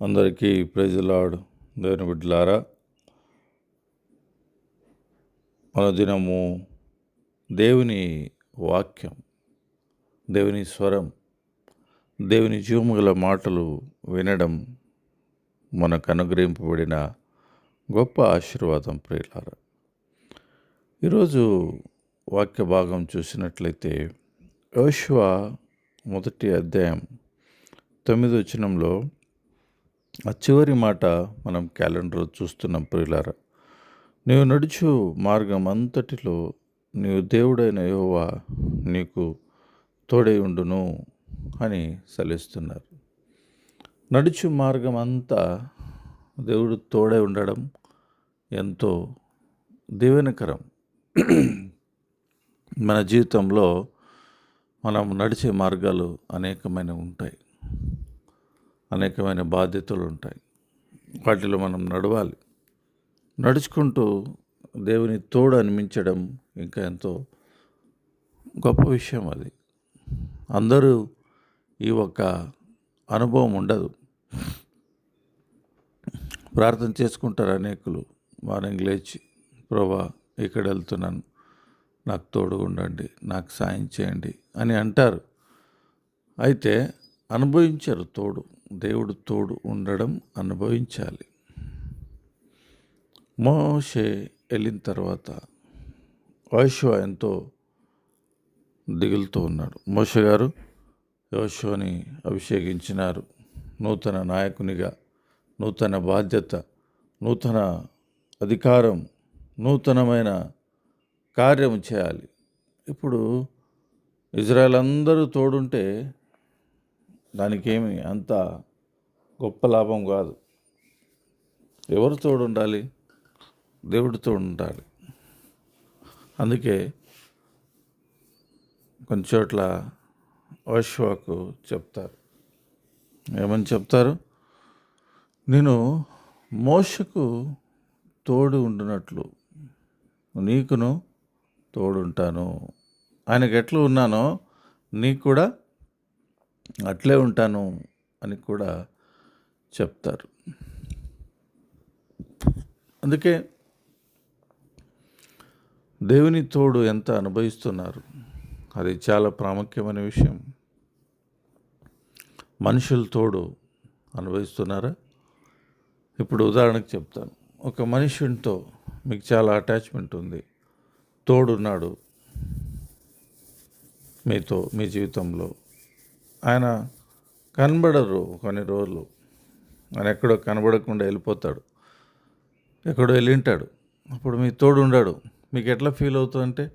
అందరికీ ప్రైజులాడు దేవుని బిడ్డలారా అనుదినము దేవుని వాక్యం దేవుని స్వరం దేవుని జీవముగల మాటలు వినడం మనకు అనుగ్రహింపబడిన గొప్ప ఆశీర్వాదం ప్రియులారా. ఈరోజు వాక్య భాగం చూసినట్లయితే యోశువ మొదటి అధ్యాయం తొమ్మిది వచనంలో ఆ చివరి మాట మనం క్యాలెండర్ చూస్తున్నాం ప్రియులారా. నీవు నడుచు మార్గం అంతటిలో నీవు దేవుడైన యోవా నీకు తోడై ఉండును అని సెలవిస్తున్నారు. నడుచు మార్గం అంతా దేవుడు తోడై ఉండడం ఎంతో దీవెనకరం. మన జీవితంలో మనం నడిచే మార్గాలు అనేకమైన ఉంటాయి. అనేకమైన బాధ్యతలు ఉంటాయి వాటిలో మనం నడవాలి. నడుచుకుంటూ దేవుని తోడు అనిపించడం ఇంకా ఎంతో గొప్ప విషయం అది. అందరూ ఈ ఒక్క అనుభవం ఉండదు. ప్రార్థన చేసుకుంటారు అనేకులు. మార్నింగ్ లేచి ప్రభా ఇక్కడ వెళ్తున్నాను. నాకు తోడు ఉండండి. నాకు సాయం చేయండి అని అంటారు. అయితే అనుభవించారు తోడు. దేవుడు తోడు ఉండడం అనుభవించాలి. మోషే వెళ్ళిన తర్వాత యోశువ ఎంతో దిగులుతో ఉన్నాడు. మోషే గారు యోశువని అభిషేకించినారు. నూతన నాయకునిగా నూతన బాధ్యత నూతన అధికారం నూతనమైన కార్యం చేయాలి. ఇప్పుడు ఇజ్రాయెల్ అందరూ తోడుంటే దానికేమి అంత గొప్ప లాభం కాదు. ఎవరు తోడు ఉండాలి దేవుడితో ఉండాలి అందుకే కొన్ని చోట్ల ఓశ్వాకు చెప్తారు. ఏమని చెప్తారు? నేను మోషకు తోడు ఉండినట్లు నీకును తోడుంటాను. ఆయనకు ఎట్లా ఉన్నానో నీకు కూడా అట్లే ఉంటాను అని కూడా చెప్తారు. అందుకే దేవుని తోడు ఎంత అనుభవిస్తున్నారు? అది చాలా ప్రాముఖ్యమైన విషయం. మనుషుల తోడు అనుభవిస్తున్నారా? ఇప్పుడు ఉదాహరణకు చెప్తాను. ఒక మనుషునితో మీకు చాలా అటాచ్మెంట్ ఉంది. తోడున్నాడు మీతో మీ జీవితంలో. ఆయన కనబడరు కొన్ని రోజులు. ఆయన ఎక్కడో కనబడకుండా వెళ్ళిపోతాడు. ఎక్కడో వెళ్ళింటాడు. అప్పుడు మీ తోడు ఉండాడు. మీకు ఎట్లా ఫీల్ అవుతుందంటే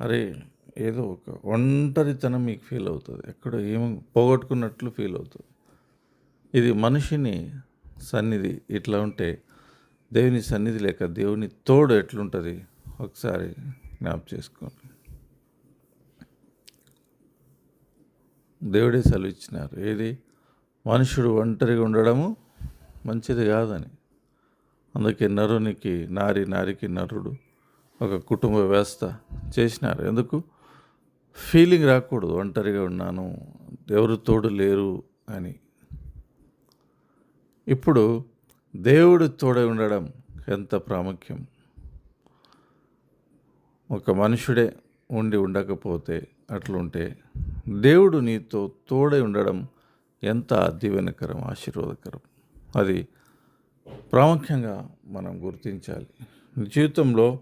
అరే ఏదో ఒక ఒంటరితనం మీకు ఫీల్ అవుతుంది. ఎక్కడో ఏమో పోగొట్టుకున్నట్లు ఫీల్ అవుతుంది. ఇది మనిషిని సన్నిధి ఇట్లా ఉంటే దేవుని సన్నిధి లేక దేవుని తోడు ఎట్లుంటుంది? ఒకసారి జ్ఞాప చేసుకోండి. దేవుడే సెలవిచ్చినారు. ఏది? మనుషుడు ఒంటరిగా ఉండడము మంచిది కాదని. అందుకే నరునికి నారి నారికి నరుడు ఒక కుటుంబ వ్యవస్థ చేసినారు. ఎందుకు? ఫీలింగ్ రాకూడదు. ఒంటరిగా ఉన్నాను ఎవరు తోడు లేరు అని. ఇప్పుడు దేవుడు తోడై ఉండడం ఎంత ప్రాముఖ్యం? ఒక మనుషుడే ఉండి ఉండకపోతే అట్లుంటే దేవుడు నీతో తోడై ఉండడం ఎంత దీవెనకరం ఆశీర్వాదకరం. అది ప్రాముఖ్యంగా మనం గుర్తించాలి. జీవితంలో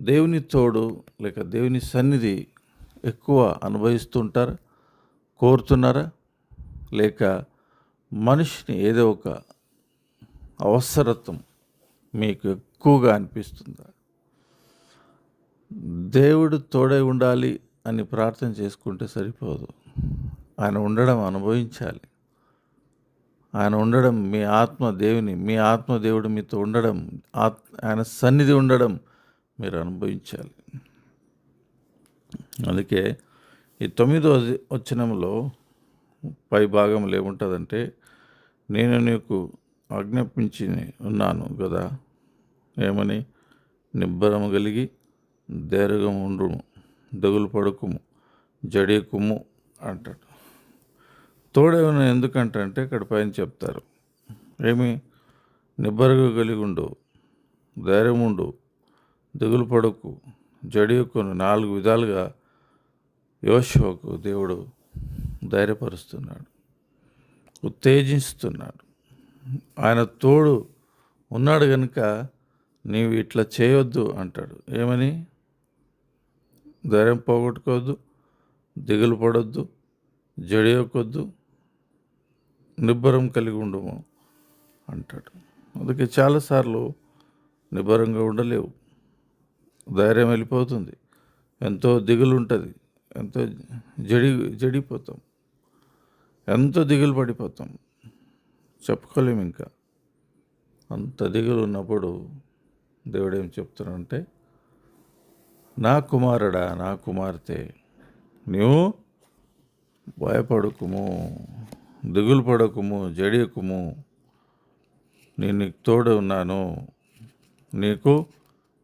దేవుని తోడు లేక దేవుని సన్నిధి ఎక్కువ అనుభవిస్తుంటారా కోరుతున్నారా లేక మనిషిని ఏదో ఒక అవసరత్వం మీకు ఎక్కువగా అనిపిస్తుందా? దేవుడు తోడై ఉండాలి అని ప్రార్థన చేసుకుంటే సరిపోదు. ఆయన ఉండడం అనుభవించాలి. ఆయన ఉండడం మీ ఆత్మ దేవుని మీ ఆత్మ దేవుడు మీతో ఉండడం ఆత్ ఆయన సన్నిధి ఉండడం మీరు అనుభవించాలి. అందుకే ఈ తొమ్మిదో వచనంలో పై భాగంలో ఏముంటుందంటే నేను నీకు ఆజ్ఞాపించి ఉన్నాను కదా ఏమని? నిబ్బరము కలిగి దేరగం ఉండుము. దగులు పడుకుము జడేకుము అంటాడు. తోడేమన్నా ఎందుకంటే ఇక్కడ పైన చెప్తారు. ఏమి? నిబ్బరగా కలిగి ఉండు ధైర్యం ఉండు దిగులు పడకు జడియకును నాలుగు విధాలుగా యోశువకు దేవుడు ధైర్యపరుస్తున్నాడు ఉత్తేజిస్తున్నాడు. ఆయన తోడు ఉన్నాడు కనుక నీవు ఇట్లా చేయొద్దు అంటాడు. ఏమని? ధైర్యం పోగొట్టుకోవద్దు దిగులు పడొద్దు జడియకొద్దు నిబ్బరం కలిగి ఉండము అంటాడు. అందుకే చాలాసార్లు నిబ్బరంగా ఉండలేవు. ధైర్యం వెళ్ళిపోతుంది. ఎంతో దిగులు ఉంటుంది. ఎంతో జడి జడిపోతాం. ఎంతో దిగులు పడిపోతాం. చెప్పుకోలేము ఇంకా. అంత దిగులు ఉన్నప్పుడు దేవుడు ఏం చెప్తున్నాడంటే నా కుమారుడా నా కుమార్తె నీవు భయపడకుము దిగులు పడకుము జడియకుము. నేను నీకు తోడు ఉన్నాను నీకు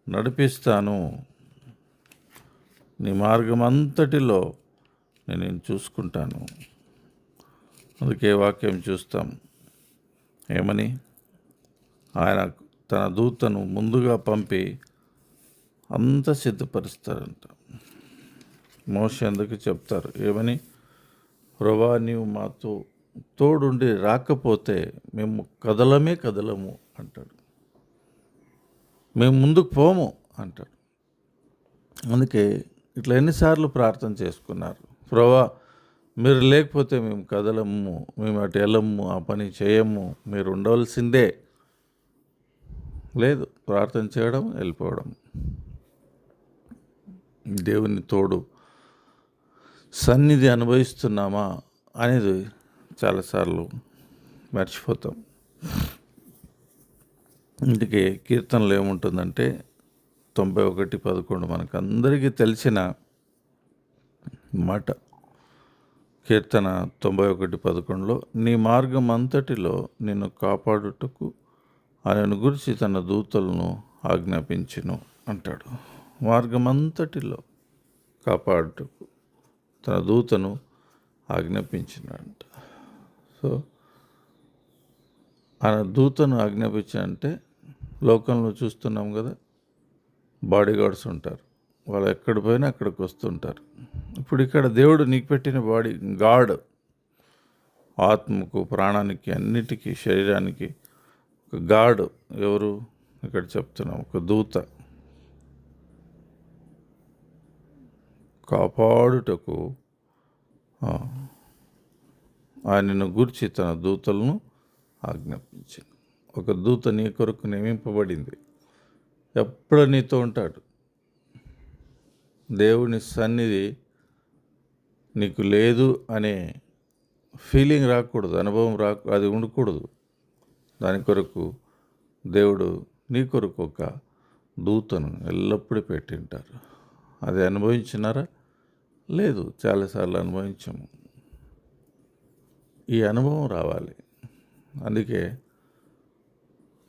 నడిపిస్తాను. నీ మార్గం అంతటిలో నేను చూసుకుంటాను. అందుకే వాక్యం చూస్తాం. ఏమని? ఆయన తన దూతను ముందుగా పంపి అంత సిద్ధపరుస్తారంట. మోష ఎందుకు చెప్తారు ఏమని? ప్రభా నీవు మాతో తోడుండి రాకపోతే మేము కదలమే కదలము అంటాడు. మేము ముందుకు పోము అంటాడు. అందుకే ఇట్లా ఎన్నిసార్లు ప్రార్థన చేసుకున్నారు. ప్రభా మీరు లేకపోతే మేము కదలము మేము అటు వెళ్ళము ఆ పని చేయము మీరు ఉండవలసిందే. లేదు ప్రార్థన చేయడం వెళ్ళిపోవడం. దేవుని తోడు సన్నిధి అనుభవిస్తున్నామా అనేది చాలాసార్లు మర్చిపోతాం. ఇంటికి కీర్తనలు ఏముంటుందంటే తొంభై ఒకటి పదకొండు మనకు అందరికీ తెలిసిన మాట. కీర్తన తొంభై ఒకటి పదకొండులో నీ మార్గం అంతటిలో నిన్ను కాపాడుటకు ఆయనను గురించి తన దూతలను ఆజ్ఞాపించును అంటాడు. మార్గం అంతటిలో కాపాడుటకు తన దూతను ఆజ్ఞాపించినంట. సో ఆయన దూతను ఆజ్ఞాపించాలంటే లోకంలో చూస్తున్నాం కదా బాడీ గార్డ్స్ ఉంటారు. వాళ్ళు ఎక్కడ పోయినా అక్కడికి వస్తుంటారు. ఇప్పుడు ఇక్కడ దేవుడు నీకు పెట్టిన బాడీ గాడ్ ఆత్మకు ప్రాణానికి అన్నిటికీ శరీరానికి ఒక గాడ్ ఎవరు? ఇక్కడ చెప్తున్నాం ఒక దూత. కాపాడుటకు ఆయనను గూర్చి తన దూతలను ఆజ్ఞాపించింది. ఒక దూత నీ కొరకు నియమింపబడింది. ఎప్పుడు నీతో ఉంటాడు? దేవుని సన్నిధి నీకు లేదు అనే ఫీలింగ్ రాకూడదు అనుభవం రా అది ఉండకూడదు. దాని కొరకు దేవుడు నీ కొరకు ఒక దూతను ఎల్లప్పుడూ పెట్టింటారు. అది అనుభవించినారా? లేదు చాలాసార్లు అనుభవించాము. ఈ అనుభవం రావాలి. అందుకే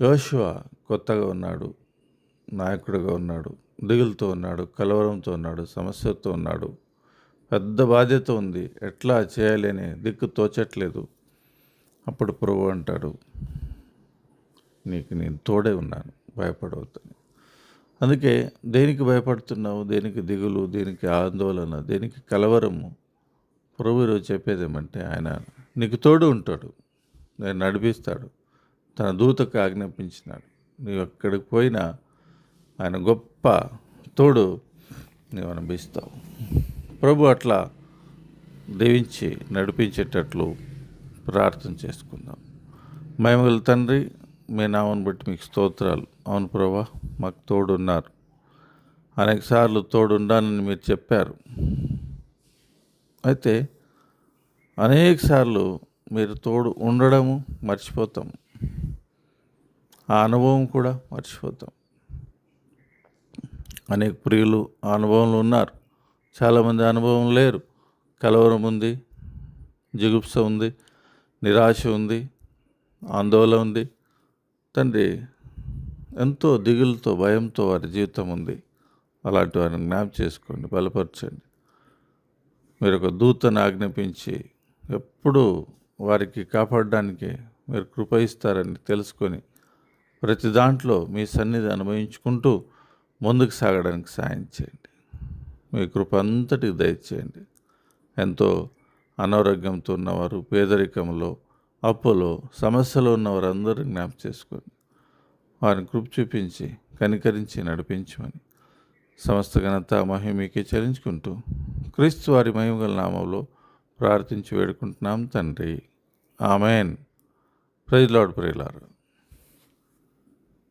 యోశువ కొత్తగా ఉన్నాడు నాయకుడిగా ఉన్నాడు దిగులుతో ఉన్నాడు కలవరంతో ఉన్నాడు సమస్యతో ఉన్నాడు. పెద్ద బాధ్యత ఉంది ఎట్లా చేయాలి అని దిక్కు తోచట్లేదు. అప్పుడు ప్రభు అంటాడు నీకు నేను తోడే ఉన్నాను భయపడవద్దని. అందుకే దేనికి భయపడుతున్నావు? దేనికి దిగులు? దేనికి ఆందోళన? దేనికి కలవరము? ప్రభు ఈరోజు చెప్పేది ఏమంటే ఆయన నీకు తోడు ఉంటాడు. నేను నడిపిస్తాడు. తన దూతకు ఆజ్ఞాపించినాడు. నీవు ఎక్కడికి పోయినా ఆయన గొప్ప తోడు నీవు అనుభవిస్తావు. ప్రభు అట్లా దీవించి నడిపించేటట్లు ప్రార్థన చేసుకుందాం. మహిమగల తండ్రి మీ నామను బట్టి మీకు స్తోత్రాలు. అవును ప్రభా మాకు తోడున్నారు. అనేక సార్లు మీరు చెప్పారు. అయితే అనేక సార్లు మీరు తోడు ఉండడము మర్చిపోతాం. ఆ అనుభవం కూడా మర్చిపోతాం. అనేక ప్రియులు ఆ అనుభవంలో ఉన్నారు. చాలామంది అనుభవం లేరు. కలవరం ఉంది జిగుప్స ఉంది నిరాశ ఉంది ఆందోళన ఉంది. తండ్రి ఎంతో దిగులతో భయంతో వారి జీవితం ఉంది. అలాంటి వారిని జ్ఞాపం చేసుకోండి బలపరచండి. మీరు ఒక దూతను ఆజ్ఞాపించి ఎప్పుడూ వారికి కాపాడడానికి మీరు కృప ఇస్తారని తెలుసుకొని ప్రతి దాంట్లో మీ సన్నిధి అనుభవించుకుంటూ ముందుకు సాగడానికి సాయం చేయండి. మీ కృప అంతటికి దయచేయండి. ఎంతో అనారోగ్యంతో ఉన్నవారు పేదరికంలో అప్పులో సమస్యలో ఉన్న వారందరూ జ్ఞాపకం చేసుకొని వారిని కృప చూపించి కనికరించి నడిపించమని సమస్త ఘనత మహిమీకి చెల్లించుకుంటూ క్రీస్తు వారి మహిమగల నామంలో ప్రార్థించి వేడుకుంటున్నాం తండ్రి. ఆమెన్. ప్రజలాడు ప్రియులారు